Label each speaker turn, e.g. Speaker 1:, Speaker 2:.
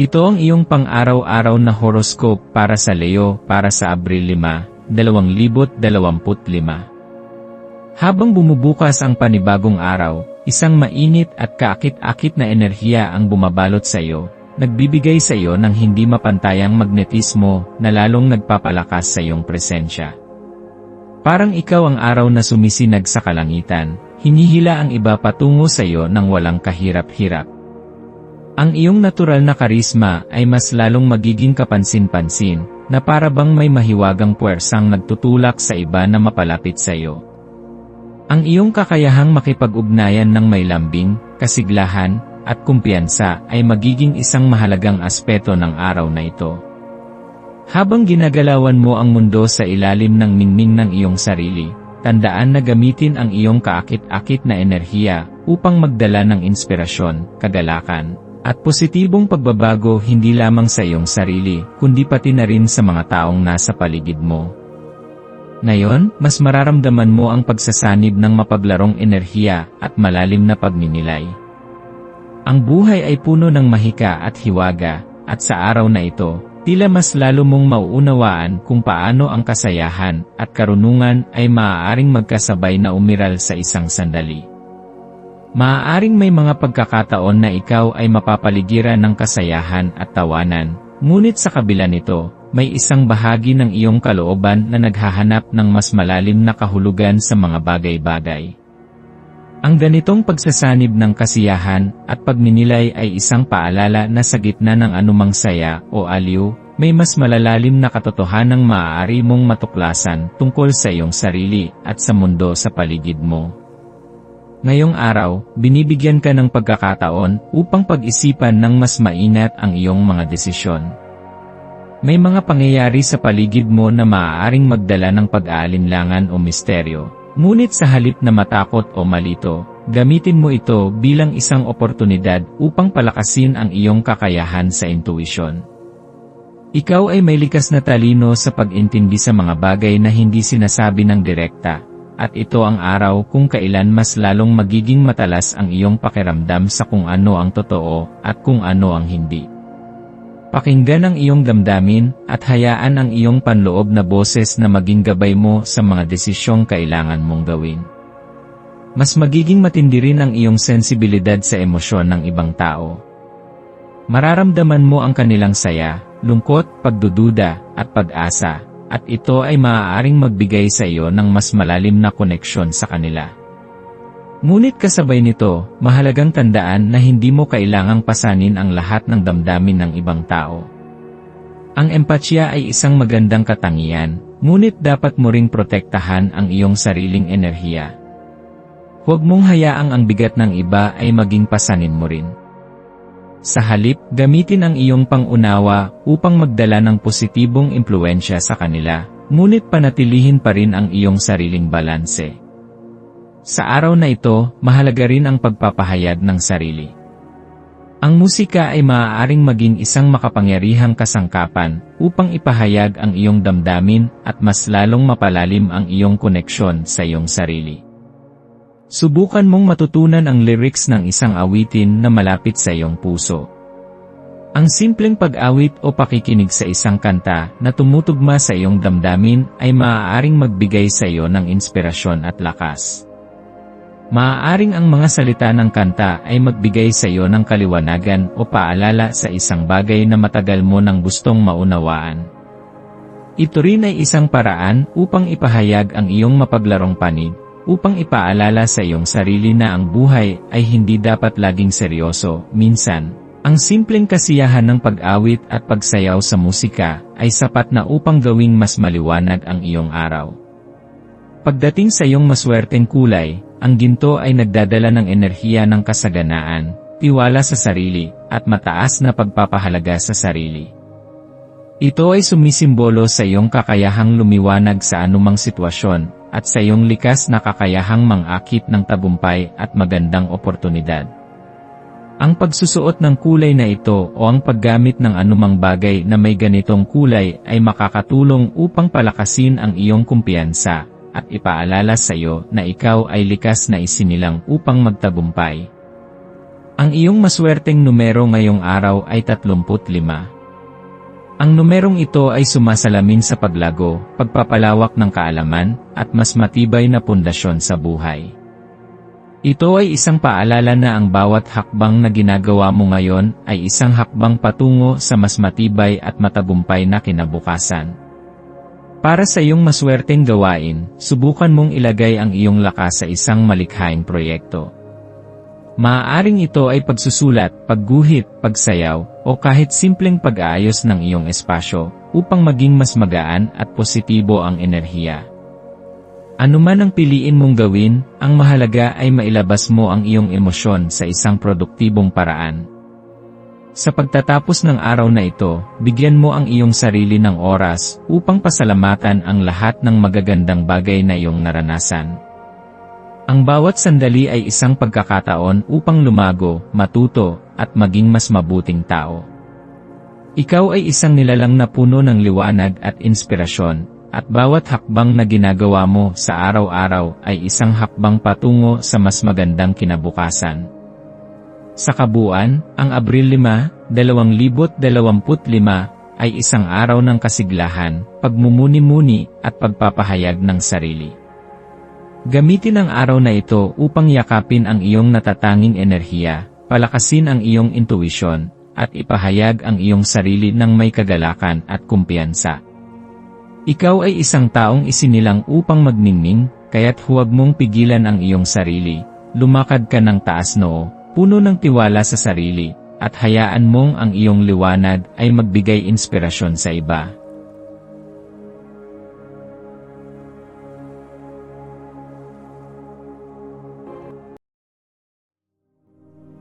Speaker 1: Ito ang iyong pang-araw-araw na horoscope para sa Leo para sa Abril 5, 2025. Habang bumubukas ang panibagong araw, isang mainit at kaakit-akit na enerhiya ang bumabalot sa iyo, nagbibigay sa iyo ng hindi mapantayang magnetismo na lalong nagpapalakas sa iyong presensya. Parang ikaw ang araw na sumisinag sa kalangitan, hinihila ang iba patungo sa iyo ng walang kahirap-hirap. Ang iyong natural na karisma ay mas lalong magiging kapansin-pansin, na para bang may mahiwagang puwersang nagtutulak sa iba na mapalapit sa iyo. Ang iyong kakayahang makipag-ugnayan ng may lambing, kasiglahan, at kumpiyansa ay magiging isang mahalagang aspeto ng araw na ito. Habang ginagalawan mo ang mundo sa ilalim ng ningning ng iyong sarili, tandaan na gamitin ang iyong kaakit-akit na enerhiya upang magdala ng inspirasyon, kagalakan, at positibong pagbabago hindi lamang sa iyong sarili, kundi pati na rin sa mga taong nasa paligid mo. Ngayon, mas mararamdaman mo ang pagsasanib ng mapaglarong enerhiya at malalim na pagninilay. Ang buhay ay puno ng mahika at hiwaga, at sa araw na ito, tila mas lalo mong mauunawaan kung paano ang kasayahan at karunungan ay maaaring magkasabay na umiral sa isang sandali. Maaaring may mga pagkakataon na ikaw ay mapapaligiran ng kasayahan at tawanan, ngunit sa kabila nito, may isang bahagi ng iyong kalooban na naghahanap ng mas malalim na kahulugan sa mga bagay-bagay. Ang ganitong pagsasanib ng kasiyahan at pagninilay ay isang paalala na sa gitna ng anumang saya o aliw, may mas malalalim na katotohanang maaari mong matuklasan tungkol sa iyong sarili at sa mundo sa paligid mo. Ngayong araw, binibigyan ka ng pagkakataon upang pag-isipan ng mas mainat ang iyong mga desisyon. May mga pangyayari sa paligid mo na maaaring magdala ng pag-aalinlangan o misteryo, ngunit sa halip na matakot o malito, gamitin mo ito bilang isang oportunidad upang palakasin ang iyong kakayahan sa intuisyon. Ikaw ay may likas na talino sa pag-intindi sa mga bagay na hindi sinasabi ng direkta, at ito ang araw kung kailan mas lalong magiging matalas ang iyong pakiramdam sa kung ano ang totoo at kung ano ang hindi. Pakinggan ang iyong damdamin at hayaan ang iyong panloob na boses na maging gabay mo sa mga desisyong kailangan mong gawin. Mas magiging matindi rin ang iyong sensibilidad sa emosyon ng ibang tao. Mararamdaman mo ang kanilang saya, lungkot, pagdududa, at pag-asa, at ito ay maaaring magbigay sa iyo ng mas malalim na koneksyon sa kanila. Ngunit kasabay nito, mahalagang tandaan na hindi mo kailangang pasanin ang lahat ng damdamin ng ibang tao. Ang empatya ay isang magandang katangian, ngunit dapat mo ring protektahan ang iyong sariling enerhiya. Huwag mong hayaang ang bigat ng iba ay maging pasanin mo rin. Sa halip, gamitin ang iyong pangunawa upang magdala ng positibong impluensya sa kanila, ngunit panatilihin pa rin ang iyong sariling balanse. Sa araw na ito, mahalaga rin ang pagpapahayag ng sarili. Ang musika ay maaaring maging isang makapangyarihang kasangkapan upang ipahayag ang iyong damdamin at mas lalong mapalalim ang iyong koneksyon sa iyong sarili. Subukan mong matutunan ang lyrics ng isang awitin na malapit sa iyong puso. Ang simpleng pag-awit o pakikinig sa isang kanta na tumutugma sa iyong damdamin ay maaaring magbigay sa iyo ng inspirasyon at lakas. Maaaring ang mga salita ng kanta ay magbigay sa iyo ng kaliwanagan o paalala sa isang bagay na matagal mo nang gustong maunawaan. Ito rin ay isang paraan upang ipahayag ang iyong mapaglarong panig upang ipaalala sa iyong sarili na ang buhay ay hindi dapat laging seryoso. Minsan, ang simpleng kasiyahan ng pag-awit at pagsayaw sa musika ay sapat na upang gawing mas maliwanag ang iyong araw. Pagdating sa iyong maswerteng kulay, ang ginto ay nagdadala ng enerhiya ng kasaganaan, tiwala sa sarili, at mataas na pagpapahalaga sa sarili. Ito ay sumisimbolo sa iyong kakayahang lumiwanag sa anumang sitwasyon, at sa iyong likas na kakayahang mangakit ng tabumpay at magandang oportunidad. Ang pagsusuot ng kulay na ito o ang paggamit ng anumang bagay na may ganitong kulay ay makakatulong upang palakasin ang iyong kumpiyansa at ipaalala sa iyo na ikaw ay likas na isinilang upang magtagumpay. Ang iyong maswerteng numero ngayong araw ay 35. Ang numerong ito ay sumasalamin sa paglago, pagpapalawak ng kaalaman, at mas matibay na pundasyon sa buhay. Ito ay isang paalala na ang bawat hakbang na ginagawa mo ngayon ay isang hakbang patungo sa mas matibay at matagumpay na kinabukasan. Para sa iyong maswerteng gawain, subukan mong ilagay ang iyong lakas sa isang malikhaing proyekto. Maaaring ito ay pagsusulat, pagguhit, pagsayaw, o kahit simpleng pag-aayos ng iyong espasyo, upang maging mas magaan at positibo ang enerhiya. Ano man ang piliin mong gawin, ang mahalaga ay mailabas mo ang iyong emosyon sa isang produktibong paraan. Sa pagtatapos ng araw na ito, bigyan mo ang iyong sarili ng oras upang pasalamatan ang lahat ng magagandang bagay na iyong naranasan. Ang bawat sandali ay isang pagkakataon upang lumago, matuto, at maging mas mabuting tao. Ikaw ay isang nilalang na puno ng liwanag at inspirasyon, at bawat hakbang na ginagawa mo sa araw-araw ay isang hakbang patungo sa mas magandang kinabukasan. Sa kabuuan, ang Abril 5, 2025 ay isang araw ng kasiglahan, pagmumuni-muni at pagpapahayag ng sarili. Gamitin ang araw na ito upang yakapin ang iyong natatanging enerhiya, palakasin ang iyong intuisyon, at ipahayag ang iyong sarili ng may kagalakan at kumpiyansa. Ikaw ay isang taong isinilang upang magningning, kaya't huwag mong pigilan ang iyong sarili. Lumakad ka ng taas noo, puno ng tiwala sa sarili, at hayaan mong ang iyong liwanag ay magbigay inspirasyon sa iba.